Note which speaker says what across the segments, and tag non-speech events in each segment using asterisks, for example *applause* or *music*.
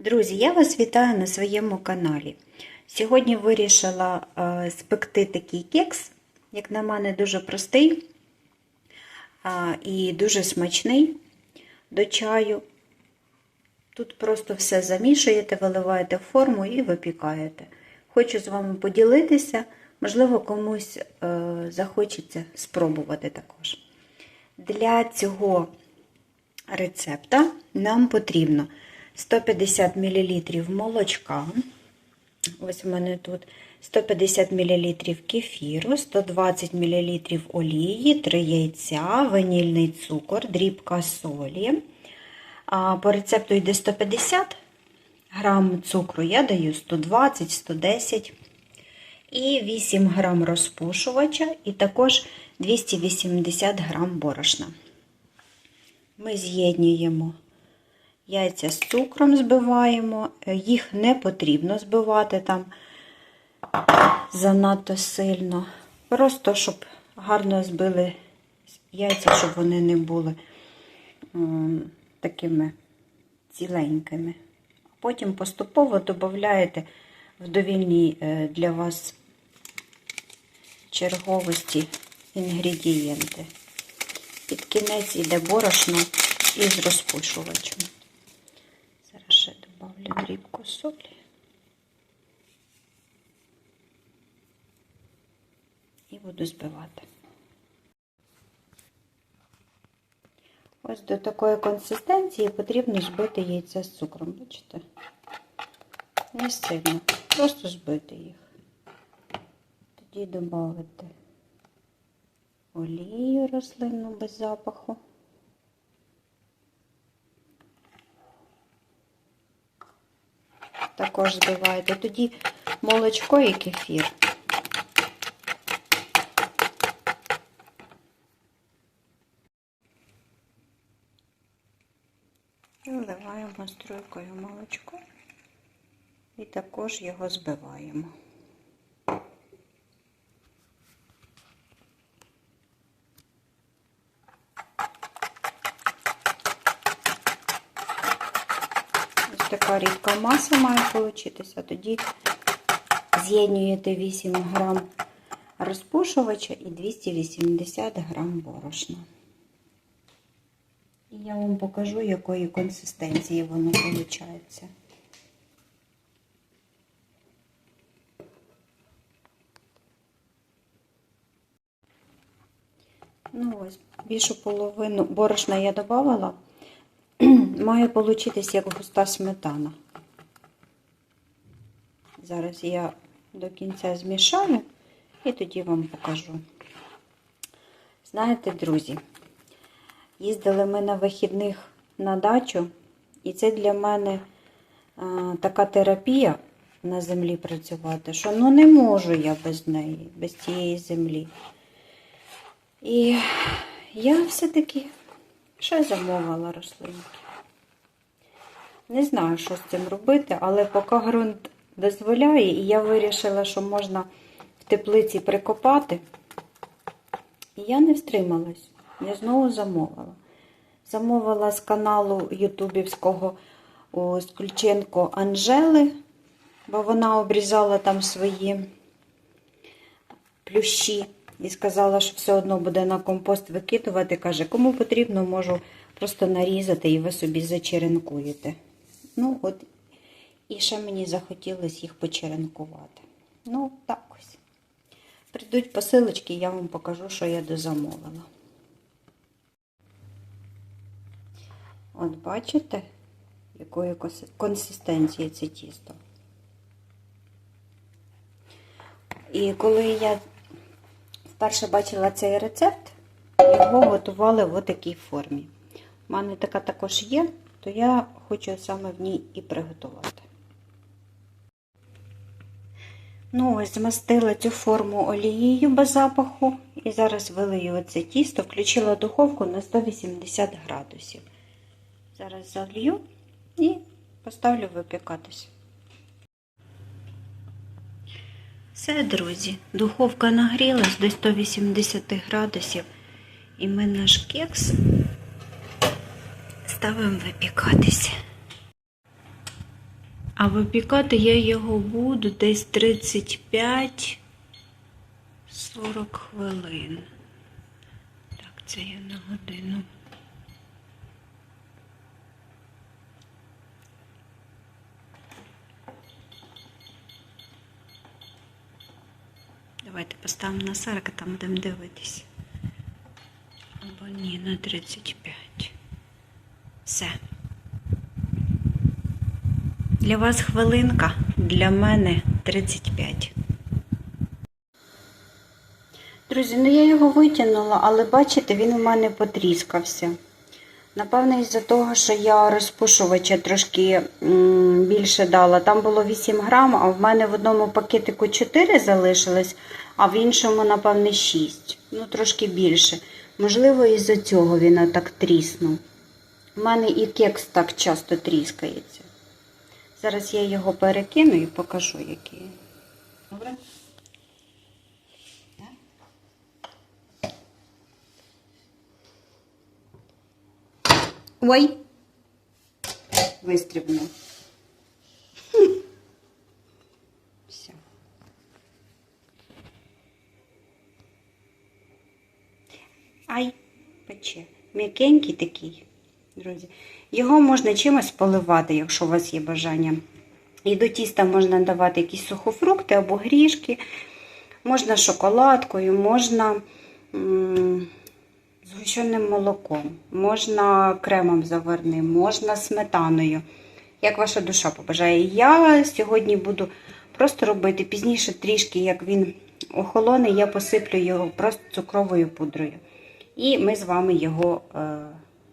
Speaker 1: Друзі, я вас вітаю на своєму каналі. Сьогодні вирішила е, спекти такий кекс, як на мене, дуже простий і дуже смачний до чаю. Тут просто все замішуєте, виливаєте в форму і випікаєте. Хочу з вами поділитися, можливо, комусь е, захочеться спробувати також. Для цього рецепта нам потрібно 150 мл молочка. Ось у мене тут 150 мл кефіру, 120 мл олії, 3 яйця, ванільний цукор, дрібка солі. По рецепту йде 150 грам цукру, я даю 120-110 і 8 грам розпушувача, і також 280 грам борошна. Ми з'єднуємо яйця з цукром збиваємо, їх не потрібно збивати там занадто сильно. Просто, щоб гарно збили яйця, щоб вони не були такими ціленькими. Потім поступово додаєте в довільній е, для вас черговості інгредієнти. Під кінець йде борошно із розпушувачем. Дрібку солі. І буду збивати. Ось до такої консистенції потрібно збити яйця з цукром, бачите? Не сильно, просто збити їх. Тоді додати олію рослинну без запаху. Також збиваєте. Тоді молочко і кефір. І вливаємо струйкою молочко і також його збиваємо. Ось така рідка маса має получитися. Тоді з'єднуєте 8 грам розпушувача і 280 грам борошна. І я вам покажу, якої консистенції воно виходить. Ну ось, більшу половину борошна я додавала. *clears throat* Має получитись як густа сметана. Зараз я до кінця змішаю і тоді вам покажу. Знаєте, друзі, їздили ми на вихідних на дачу, і це для мене а, така терапія на землі працювати, що ну не можу я без неї, без цієї землі. І я все-таки ще замовила рослинки. Не знаю, що з цим робити, але поки ґрунт дозволяє, і я вирішила, що можна в теплиці прикопати. І я не встрималась. Я знову замовила. Замовила з каналу Ютубівського Скульченко Анжели, бо вона обрізала там свої плющі. І сказала, що все одно буде на компост викидувати. Каже, кому потрібно, можу просто нарізати і ви собі зачеренкуєте. Ну, от, і ще мені захотілося їх почеренкувати. Ну, так ось. Прийдуть посилочки, я вам покажу, що я дозамовила. От бачите, якої консистенції це тісто. І коли я вперше бачила цей рецепт, його готували в такій формі. У мене така також є, то я хочу саме в ній і приготувати. Ну, ось змастила цю форму олією без запаху. І зараз вилию оце тісто, включила духовку на 180 градусів. Зараз залью і поставлю випікатися. Все, друзі, духовка нагрілась до 180 градусів, і ми наш кекс ставимо випікатися. А випікати я його буду десь 35 40 хвилин. Так, це я на годину. Давайте поставимо на 40, а там будемо дивитись. Або ні, на 35. Все. Для вас хвилинка, для мене 35. Друзі, ну я його витягнула, але бачите, він у мене потріскався. Напевно, із-за того, що я розпушувача трошки більше дала. Там було 8 грам, а в мене в одному пакетику 4 залишилось, а в іншому, напевне, 6. Ну, трошки більше. Можливо, із-за цього він так тріснув. У мене і кекс так часто тріскається. Зараз я його перекину і покажу, який. Добре? Ой! Вистрібнув. Все. Ай, пече. М'якенький такий, друзі. Його можна чимось поливати, якщо у вас є бажання. І до тіста можна давати якісь сухофрукти або грішки, можна шоколадкою, можна згущеним молоком, можна кремом заварним, можна сметаною. Як ваша душа побажає. Я сьогодні буду просто робити пізніше трішки, як він охолоне, я посиплю його просто цукровою пудрою. І ми з вами його е,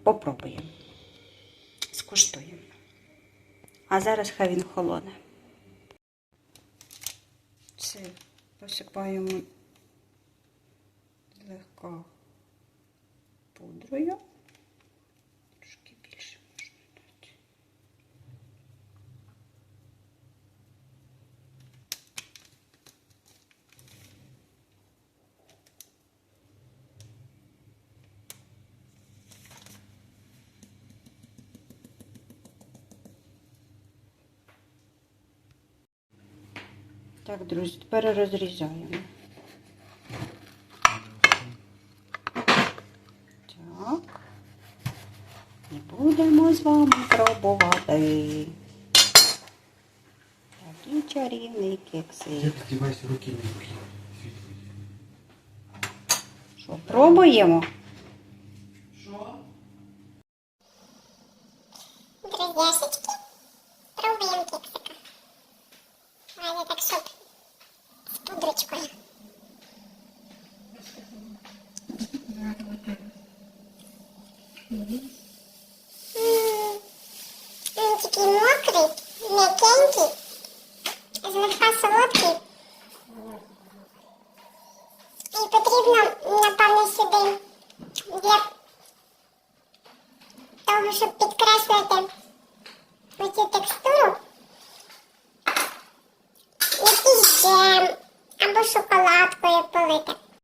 Speaker 1: попробуємо. Скуштуємо. А зараз хай він холоне. Це посипаємо злегка пудрою. Трошки більше можна дати. Так, друзі, тепер розрізаємо. Так. І будемо з вами пробувати. Такі чарівні кекси.
Speaker 2: Я сподіваюся, руки не п'ю.
Speaker 1: Що, пробуємо?
Speaker 3: Друзьяшечки, пробуем кексика. А так, чтоб с пудрочкой. М, Він такий мокрий, м'якенький, злегка солодкий. І потрібно, напевно, сюди